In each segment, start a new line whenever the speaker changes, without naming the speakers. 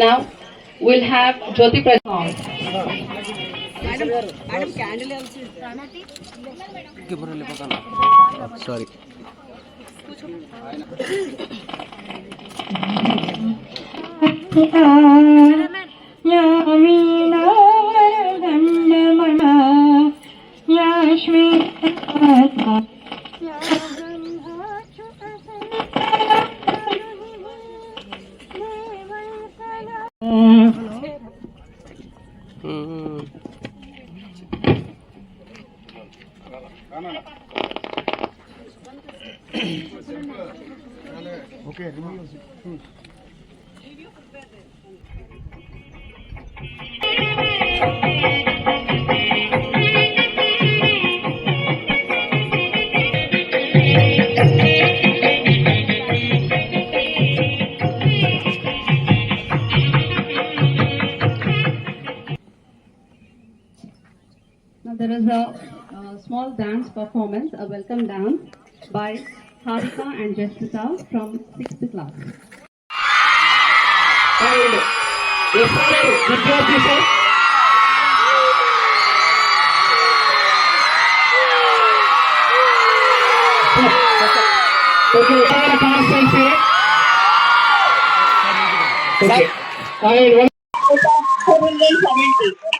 Now we'll have Jyoti Pradhan.
Sorry.
യാമീനാരണ്യമണ യാശ്മീ Okay, let me use it. There is a uh, small dance performance, a welcome dance by Harika and Jessica from 6th class. Four hundred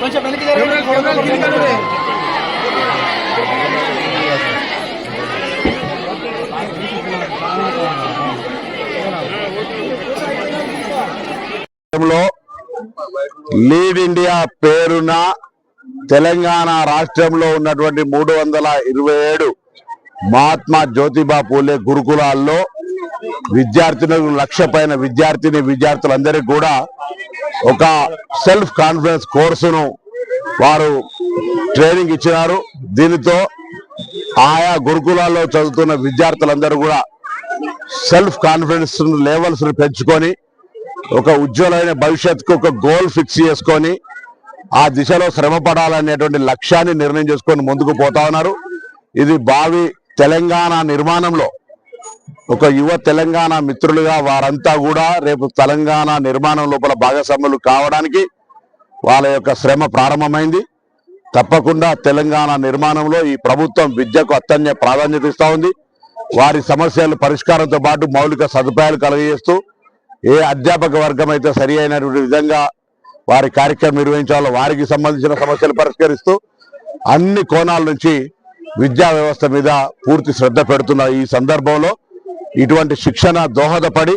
కొంచెం వెనక్కి
lead India పేరున తెలంగాణ రాష్ట్రంలో ఉన్నటువంటి మూడు వందల ఇరవై ఏడు మహాత్మా జ్యోతిబా పూలే గురుకులాల్లో విద్యార్థినులకు లక్ష పైన విద్యార్థిని విద్యార్థులందరికీ కూడా ఒక సెల్ఫ్ కాన్ఫిడెన్స్ కోర్సును వారు ట్రైనింగ్ ఇచ్చినారు. దీనితో ఆయా గురుకులాల్లో చదువుతున్న విద్యార్థులందరూ కూడా సెల్ఫ్ కాన్ఫిడెన్స్ లెవెల్స్ పెంచుకొని ఒక ఉజ్వలమైన భవిష్యత్తుకు ఒక గోల్ ఫిక్స్ చేసుకొని ఆ దిశలో శ్రమ పడాలనేటువంటి లక్ష్యాన్ని నిర్ణయం చేసుకొని ముందుకు పోతా ఉన్నారు. ఇది భావి తెలంగాణ నిర్మాణంలో ఒక యువ తెలంగాణ మిత్రులుగా వారంతా కూడా రేపు తెలంగాణ నిర్మాణం లోపల భాగస్వాములు కావడానికి వాళ్ళ యొక్క శ్రమ ప్రారంభమైంది. తప్పకుండా తెలంగాణ నిర్మాణంలో ఈ ప్రభుత్వం విద్యకు అత్యంత ప్రాధాన్యత ఇస్తూ ఉంది. వారి సమస్యలు పరిష్కారంతో పాటు మౌలిక సదుపాయాలు కలుగజేస్తూ ఏ అధ్యాపక వర్గం అయితే సరి అయినటువంటి విధంగా వారి కార్యక్రమం నిర్వహించాలో వారికి సంబంధించిన సమస్యలు పరిష్కరిస్తూ అన్ని కోణాల నుంచి విద్యా వ్యవస్థ మీద పూర్తి శ్రద్ధ పెడుతున్న ఈ సందర్భంలో ఇటువంటి శిక్షణ దోహదపడి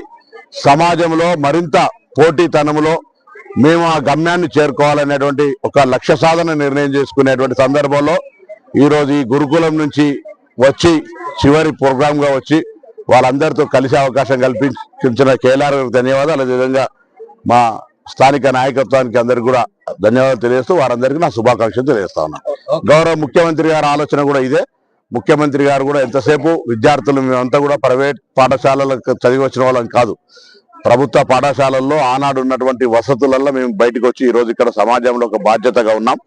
సమాజంలో మరింత పోటీతనంలో మేము ఆ గమ్యాన్ని చేరుకోవాలనేటువంటి ఒక లక్ష్య సాధన నిర్ణయం చేసుకునేటువంటి సందర్భంలో ఈరోజు ఈ గురుకులం నుంచి వచ్చి చివరి ప్రోగ్రామ్గా వచ్చి వాళ్ళందరితో కలిసే అవకాశం కల్పించిన కేఎల్ఆర్ గారికి ధన్యవాదాలు. అదేవిధంగా మా స్థానిక నాయకత్వానికి అందరికి కూడా ధన్యవాదాలు తెలియజేస్తూ వారందరికీ నా శుభాకాంక్షలు తెలియజేస్తా ఉన్నాను గౌరవ ముఖ్యమంత్రి గారి ఆలోచన కూడా ఇదే. ముఖ్యమంత్రి గారు కూడా ఎంతసేపు విద్యార్థులు మేమంతా కూడా ప్రైవేట్ పాఠశాలలకు చదివి వచ్చిన వాళ్ళం కాదు. ప్రభుత్వ పాఠశాలల్లో ఆనాడు ఉన్నటువంటి వసతులలో మేము బయటకు వచ్చి ఈ రోజు ఇక్కడ సమాజంలో ఒక బాధ్యతగా ఉన్నాం.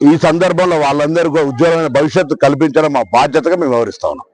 ఈ సందర్భంలో వాళ్ళందరికీ ఉజ్వలమైన భవిష్యత్తు కల్పించడం మా బాధ్యతగా మేము వివరిస్తా ఉన్నాం.